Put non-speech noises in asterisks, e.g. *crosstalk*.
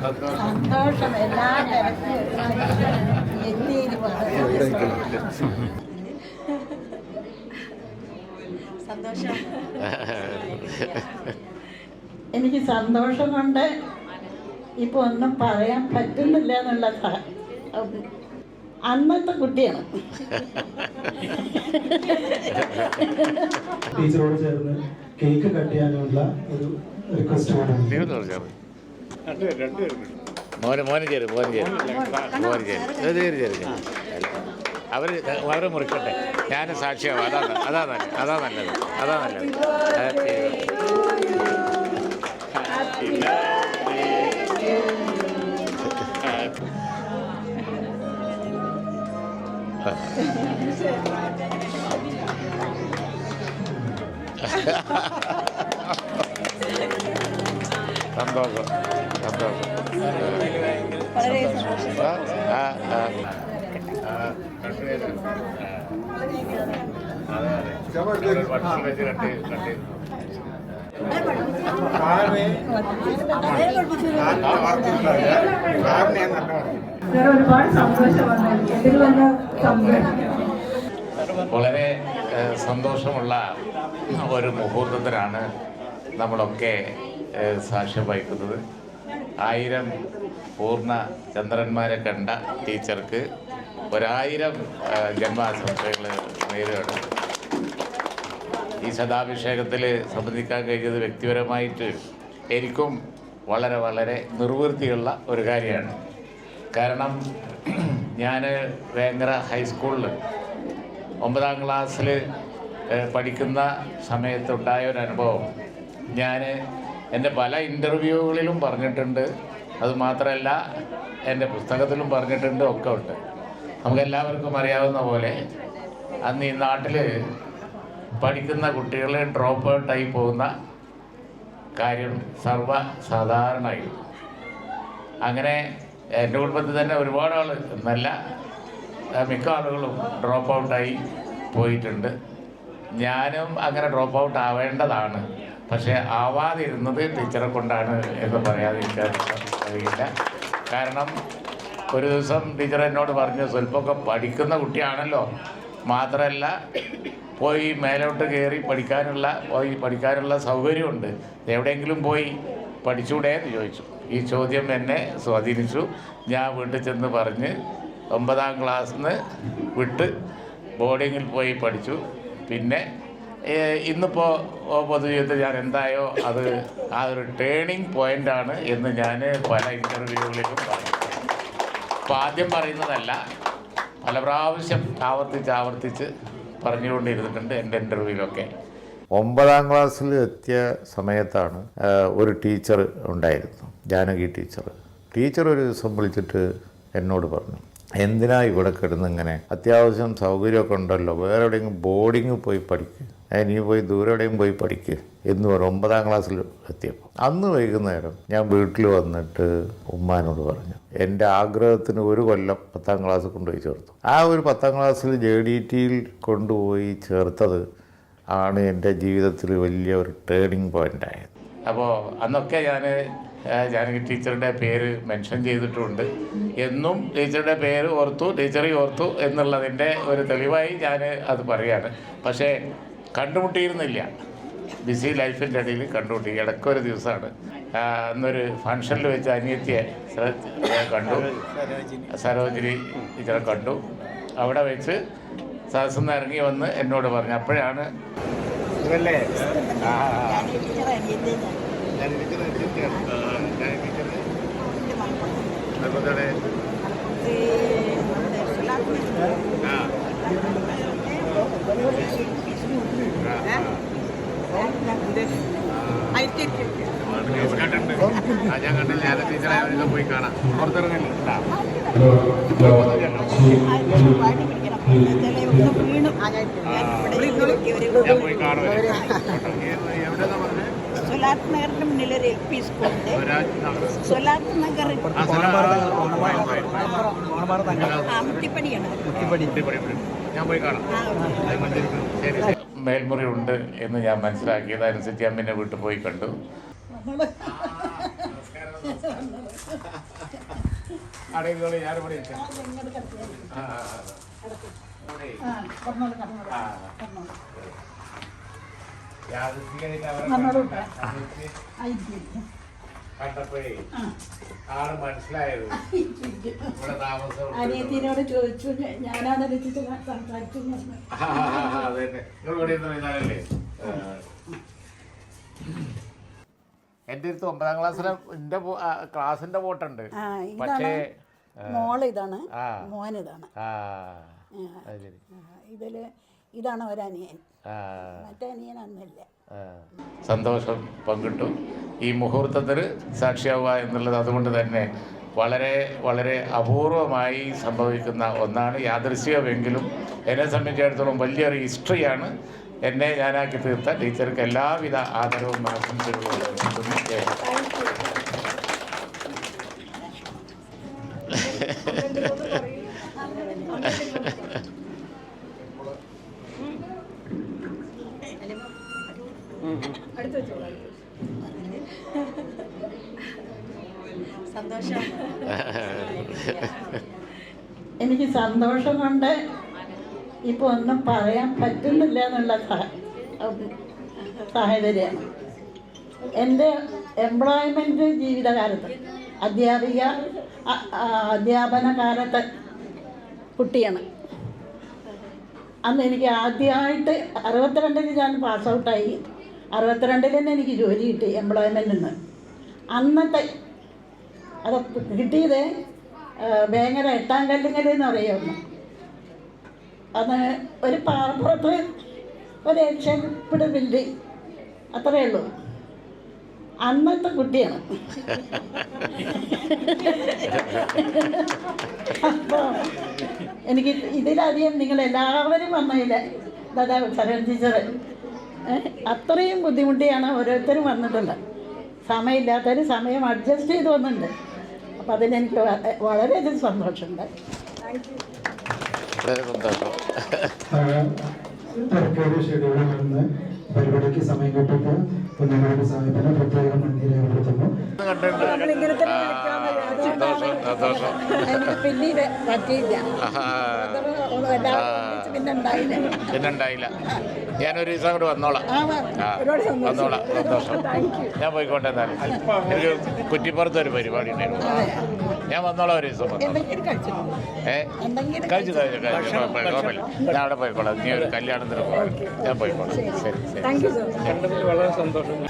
സന്തോഷം സന്തോഷം എനിക്ക് സന്തോഷം കൊണ്ട് ഇപ്പൊ ഒന്നും പറയാൻ പറ്റുന്നില്ല എന്നുള്ള അന്നത്തെ കുട്ടിയാണ്. ടീച്ചറോട് ചേർന്ന് കേക്ക് കട്ട് ചെയ്യാനുള്ള ഒരു മോന് മോനെ മോന് മോന് അവർ അവരെ മുറിക്കട്ടെ. ഞാൻ സാക്ഷിയാവും. അതാ അതാ നല്ലത്. അതാ നല്ലത്. അതാ നല്ലത്. Happy സന്തോഷം സന്തോഷം സന്തോഷം ആ, ഒരുപാട് സന്തോഷം വളരെ സന്തോഷമുള്ള ഒരു മുഹൂർത്തത്തിലാണ് നമ്മളൊക്കെ സാക്ഷ്യം വഹിക്കുന്നത്. ആയിരം പൂർണ ചന്ദ്രന്മാരെ കണ്ട ടീച്ചർക്ക് ഒരായിരം ജന്മാശംസകൾ നേരുകയാണ്. ഈ ശതാഭിഷേകത്തിൽ സംബന്ധിക്കാൻ കഴിഞ്ഞത് വ്യക്തിപരമായിട്ട് എനിക്കും വളരെ വളരെ നിർവൃത്തിയുള്ള ഒരു കാര്യമാണ്. കാരണം ഞാൻ വേങ്ങര ഹൈസ്കൂളിൽ ഒമ്പതാം ക്ലാസ്സിൽ പഠിക്കുന്ന സമയത്തുണ്ടായ ഒരു അനുഭവം. ഞാൻ എന്റെ പല ഇന്റർവ്യൂകളിലും പറഞ്ഞിട്ടുണ്ട്. അതുമാത്രമല്ല എന്റെ പുസ്തകത്തിലും പറഞ്ഞിട്ടുണ്ട് ഒക്കെ ഉണ്ട്. നമുക്കെല്ലാവർക്കും അറിയാവുന്ന പോലെ അന്ന് ഈ നാട്ടിൽ പഠിക്കുന്ന കുട്ടികൾ ഡ്രോപ്പ് ഔട്ടായി പോകുന്ന കാര്യം സാധാരണമായിരുന്നു അങ്ങനെ എന്റെ കുടുംബത്തിൽ തന്നെ ഒരുപാട് ആൾ എന്നല്ല മിക്ക ആളുകളും ഡ്രോപ്പ് ഔട്ടായി പോയിട്ടുണ്ട്. ഞാനും അങ്ങനെ ഡ്രോപ്പ് ഔട്ട് ആവേണ്ടതാണ്. പക്ഷേ ആവാതിരുന്നത് ടീച്ചറെ കൊണ്ടാണ് എന്ന് പറയാതിരിക്കാൻ കഴിയില്ല കാരണം ഒരു ദിവസം ടീച്ചർ എന്നോട് പറഞ്ഞു സ്വല്പമൊക്കെ പഠിക്കുന്ന കുട്ടിയാണല്ലോ. മാത്രമല്ല പോയി മേലോട്ട് കയറി പഠിക്കാനുള്ള പോയി പഠിക്കാനുള്ള സൗകര്യമുണ്ട്. എവിടെയെങ്കിലും പോയി പഠിച്ചൂടെ എന്ന് ചോദിച്ചു. ഈ ചോദ്യം എന്നെ സ്വാധീനിച്ചു. ഞാൻ വീട്ടിൽ ചെന്ന് പറഞ്ഞ് ഒമ്പതാം ക്ലാസ്സിൽ നിന്ന് വിട്ട് ബോർഡിങ്ങിൽ പോയി പഠിച്ചു. പിന്നെ ഇന്നിപ്പോൾ പൊതുജീവിതത്തിൽ ഞാൻ എന്തായോ അത് ആ ഒരു ടേണിങ് പോയിന്റ് ആണ് എന്ന് ഞാൻ പല ഇന്റർവ്യൂകളിലും പറഞ്ഞു. അപ്പോൾ ആദ്യം പറയുന്നതല്ല പല പ്രാവശ്യം ആവർത്തിച്ച് ആവർത്തിച്ച് പറഞ്ഞുകൊണ്ടിരുന്നിട്ടുണ്ട് എന്റെ ഇന്റർവ്യൂവിലൊക്കെ ഒമ്പതാം ക്ലാസ്സിൽ എത്തിയ സമയത്താണ് ഒരു ടീച്ചർ ഉണ്ടായിരുന്നു ജാനകി ടീച്ചർ. ടീച്ചർ ഒരു ദിവസം വിളിച്ചിട്ട് എന്നോട് പറഞ്ഞു എന്തിനാ ഇവിടെ കിടന്നിങ്ങനെ? അത്യാവശ്യം സൗകര്യമൊക്കെ ഉണ്ടല്ലോ. വേറെ എവിടെയെങ്കിലും ബോർഡിങ് പോയി പഠിക്കുക നീ പോയി ദൂരെ എവിടെയും പോയി പഠിക്കുക എന്ന് പറഞ്ഞു ഒമ്പതാം ക്ലാസ്സിൽ എത്തിയപ്പോൾ അന്ന് വൈകുന്നേരം ഞാൻ വീട്ടിൽ വന്നിട്ട് ഉമ്മാനോട് പറഞ്ഞു. എന്റെ ആഗ്രഹത്തിന് ഒരു കൊല്ലം പത്താം ക്ലാസ് കൊണ്ടുപോയി ചേർത്തു. ആ ഒരു പത്താം ക്ലാസ്സിൽ ജെ ഡി ടിയിൽ കൊണ്ടുപോയി ചേർത്തത് ആണ് എന്റെ ജീവിതത്തിൽ വലിയ ഒരു പോയിന്റ് ആയത്. അപ്പോൾ അന്നൊക്കെ ഞാൻ ജാനകി ടീച്ചറുടെ പേര് മെൻഷൻ ചെയ്തിട്ടുണ്ട്. എന്നും ടീച്ചറുടെ പേര് ഓർത്തു ടീച്ചറി ഓർത്തു എന്നുള്ളതിന്റെ ഒരു തെളിവായി ഞാൻ അത് പറയാണ് പക്ഷേ കണ്ടുമുട്ടിയിരുന്നില്ല. ബിസി ലൈഫിന്റെ ഇടയിൽ കണ്ടുമുട്ടി. ഇടയ്ക്കൊരു ദിവസമാണ്. അന്നൊരു ഫംഗ്ഷനിൽ വെച്ച് അനിയത്തിയെ കണ്ടു. സരോജിനി ടീച്ചറെ കണ്ടു. അവിടെ വെച്ച് സദസ്സിൽ നിന്ന് ഇറങ്ങി വന്ന് എന്നോട് പറഞ്ഞു. അപ്പോഴാണ് ഇതല്ലേ? ആ. ഞാൻ കണ്ടില്ല. ഞാൻ ടീച്ചറെ അവരൊക്കെ പോയി കാണാം. പുറത്തിറങ്ങില്ല ഞാൻ പോയി കാണുമല്ലേ എവിടെയെന്നാ പറഞ്ഞത്? സുലാത്ത് നഗറിന്റെ മുന്നിൽ ഒരു എൽ പി സ്കൂളുണ്ട് സ്വലാത്ത് നഗർ മേൽമുറിയുണ്ട് എന്ന് ഞാൻ മനസ്സിലാക്കിയത് അനുസരിച്ച് അമ്മിനെ വീട്ടിൽ പോയി കണ്ടു. ആ, കണ്ടപ്പോഴേ ആൾ മനസ്സിലായത്. ഇവിടെ താമസം അനിയത്തിനോട് ചോദിച്ചു ഞ- ഞാനാണ് രചിച്ച് സംസാരിച്ചു എന്ന് പറഞ്ഞു. അതന്നെ നിങ്ങൾ ഇവിടെ ഇരുന്ന് കഴിഞ്ഞാലല്ലേ എന്റെ അടുത്ത് ഒമ്പതാം ക്ലാസ്സിലെ എന്റെ ക്ലാസിന്റെ വോട്ടുണ്ട് പക്ഷേ മോൾ ഇതാണ് മോൻ ഇതാണ് ഇതിൽ ഇതാണ് ഒരനിയൻ. മറ്റേ അനിയൻ അന്നില്ല സന്തോഷം പങ്കിട്ടു. ഈ മുഹൂർത്തത്തിൽ സാക്ഷിയാവുക എന്നുള്ളത് അതുകൊണ്ട് തന്നെ വളരെ വളരെ അപൂർവമായി സംഭവിക്കുന്ന ഒന്നാണ്. യാദൃശ്യമെങ്കിലും എന്നെ സംബന്ധിച്ചിടത്തോളം വലിയൊരു ഹിസ്റ്ററിയാണ്. എന്നെ ഞാനാക്കി തീർത്ത ടീച്ചർക്ക് എല്ലാവിധ ആദരവും ആശംസകളും *laughs* എനിക്ക് സന്തോഷം കൊണ്ട് ഇപ്പൊ ഒന്നും പറയാൻ പറ്റുന്നില്ല എന്നുള്ള സാഹചര്യം. എന്റെ എംപ്ലോയ്മെന്റ് ജീവിതകാലത്ത് അധ്യാപിക അധ്യാപന കാലത്ത് കുട്ടിയാണ്. അന്ന് എനിക്ക് ആദ്യമായിട്ട് അറുപത്തിരണ്ടിൽ ഞാൻ പാസ് ഔട്ടായി അറുപത്തിരണ്ടിൽ തന്നെ എനിക്ക് ജോലി കിട്ടി എംപ്ലോയ്മെന്റിൽ നിന്ന് അന്നത്തെ അത് കിട്ടിയത് വേങ്ങര എട്ടാം കല്ലുങ്കൽ എന്ന് പറയുന്നു. അന്ന് ഒരു പാറപ്പുറത്ത് ഒരു ഏഷ്യപ്പിട് ബിൽഡിങ് അത്രയേ ഉള്ളൂ. അന്നത്തെ കുട്ടിയാണ്. അപ്പോൾ എനിക്ക് ഇതിലധികം നിങ്ങൾ എല്ലാവരും വന്നതിൽ ദാദാ ശരൺ ടീച്ചർ അത്രയും ബുദ്ധിമുട്ടിയാണ് ഓരോരുത്തരും വന്നിട്ടുള്ളത്. സമയമില്ലാത്തവർ സമയം അഡ്ജസ്റ്റ് ചെയ്ത് വന്നിട്ടുണ്ട്. അപ്പം അതിലെനിക്ക് വളരെയധികം സന്തോഷമുണ്ട്. വളരെ സന്തോഷം. തിരക്കേറിയ ഷെഡ്യൂളിൽ നിന്ന് പരിപാടിക്ക് സമയം കിട്ടിയിട്ട് കുഞ്ഞുങ്ങളുടെ പ്രത്യേകം നന്ദി രേഖപ്പെടുത്തുന്നു എനിക്ക് പിന്നീട് പറ്റിയില്ല പിന്നെ ഉണ്ടായില്ല ഞാനൊരു ദിവസം അങ്ങോട്ട് വന്നോളാം. ആ, വാ. സന്തോഷം. വന്നോളാം. സന്തോഷം. ഞാൻ പോയിക്കോട്ടെ എന്നാലും. എനിക്ക് കുറ്റിപ്പുറത്ത് ഒരു പരിപാടി ഉണ്ടായിരുന്നു. ഞാൻ വന്നോളാം ഒരു ദിവസം ഏ? കഴിച്ചു? കഴിച്ചു കഴിച്ചു കുഴപ്പമില്ല ഞാൻ അവിടെ പോയിക്കോളാം. നീ ഒരു കല്യാണത്തിന് പോകാം ഞാൻ പോയിക്കോളാം. ശരി ശരി. വളരെ സന്തോഷം.